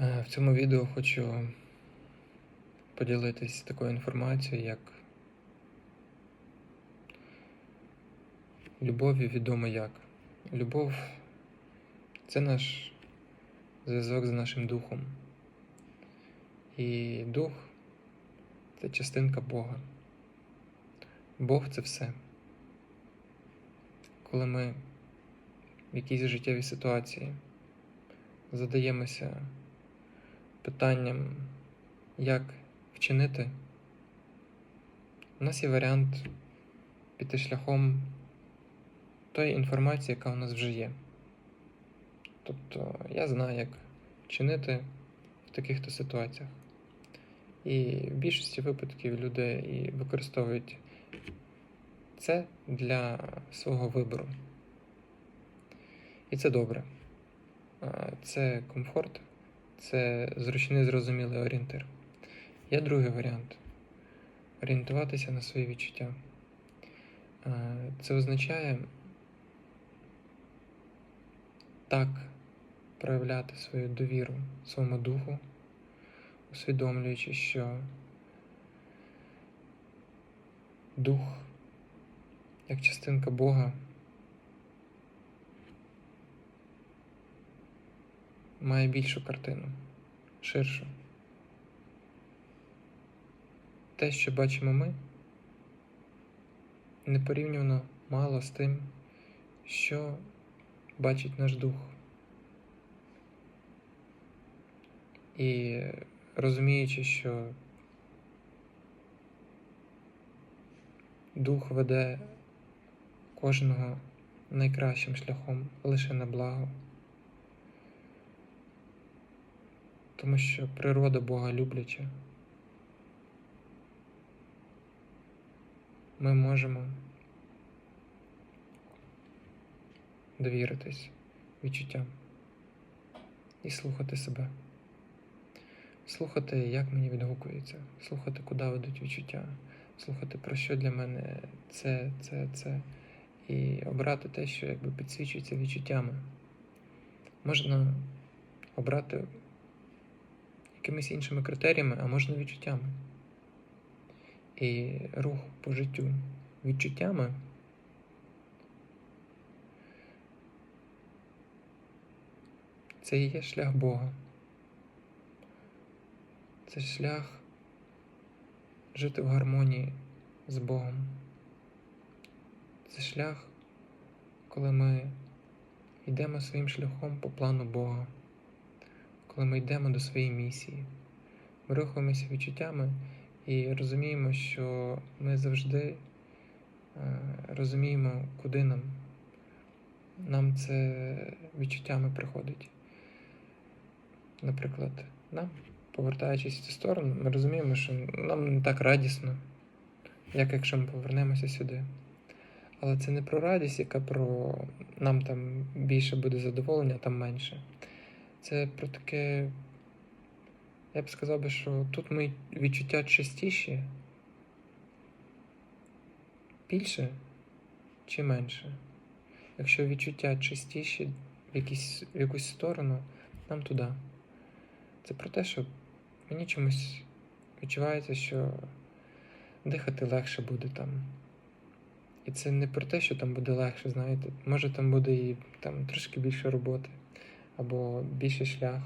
Е, В цьому відео хочу поділитись такою інформацією, як любові відомо як. Любов це наш зв'язок з нашим духом. І дух це частинка Бога. Бог це все. Коли ми в якійсь життєвій ситуації задаємося питанням, як вчинити, у нас є варіант піти шляхом тої інформації, яка у нас вже є. Тобто я знаю, як вчинити в таких-то ситуаціях. І в більшості випадків люди і використовують це для свого вибору. І це добре. Це комфорт, це зручний зрозумілий орієнтир. Є другий варіант орієнтуватися на свої відчуття. Це означає так проявляти свою довіру своєму духу, усвідомлюючи, що дух, як частинка Бога, має більшу картину, ширшу. Те, що бачимо ми, непорівняно мало з тим, що бачить наш дух. І розуміючи, що дух веде кожного найкращим шляхом лише на благо. Тому що природа Бога любляча. Ми можемо довіритись відчуттям і слухати себе. Слухати, як мені відгукується, слухати, куди ведуть відчуття, слухати, про що для мене це, це, це, і обрати те, що якби підсвічується відчуттями. Можна обрати якимись іншими критеріями, а можна відчуттями. І рух по життю відчуттями це і є шлях Бога. Це шлях жити в гармонії з Богом. Це шлях, коли ми йдемо своїм шляхом по плану Бога, коли ми йдемо до своєї місії, ми рухаємося відчуттями і розуміємо, що ми завжди е, розуміємо, куди нам. Нам це відчуттями приходить. Наприклад, нам, повертаючись в цю сторону, ми розуміємо, що нам не так радісно, як якщо ми повернемося сюди. Але це не про радість, яка про нам там більше буде задоволення, а там менше. Це про таке, я б сказав би, що тут ми відчуття частіші, більше чи менше. Якщо відчуття частіші в, якісь, в якусь сторону, нам туди. Це про те, що мені чомусь відчувається, що дихати легше буде там. І це не про те, що там буде легше, знаєте. Може там буде і там трошки більше роботи або більший шлях.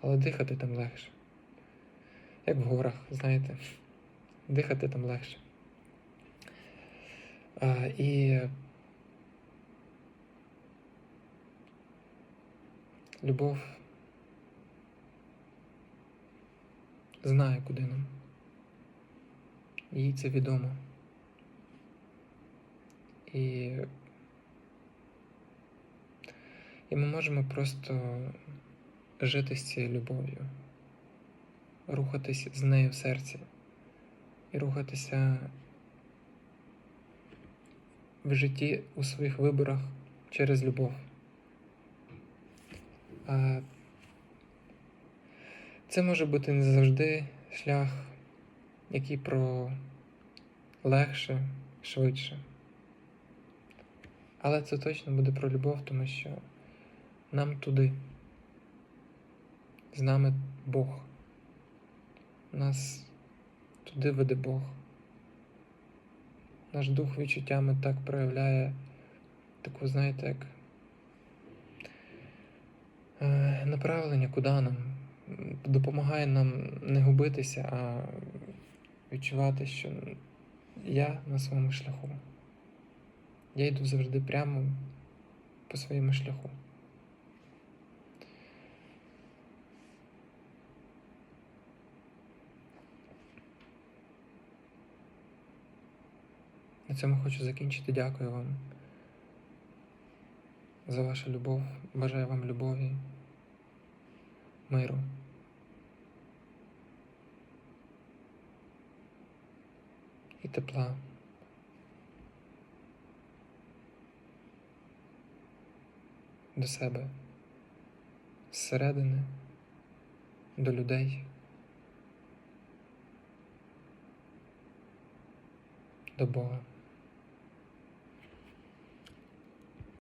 Але дихати там легше. Як в горах, знаєте, дихати там легше. А, І любов знає, куди нам. Їй це відомо. І, і ми можемо просто жити з цією любов'ю, рухатись з нею в серці і рухатися в житті у своїх виборах через любов. А це може бути не завжди шлях, який про легше, швидше. Але це точно буде про любов, тому що нам туди. З нами Бог. Нас туди веде Бог. Наш дух відчуттями так проявляє таку, знаєте, як е, направлення, куди нам. Допомагає нам не губитися, а відчувати, що я на своєму шляху. Я йду завжди прямо по своєму шляху. На цьому хочу закінчити. Дякую вам за вашу любов. Бажаю вам любові, миру. І тепла. До себе. Зсередини, до людей. До Бога.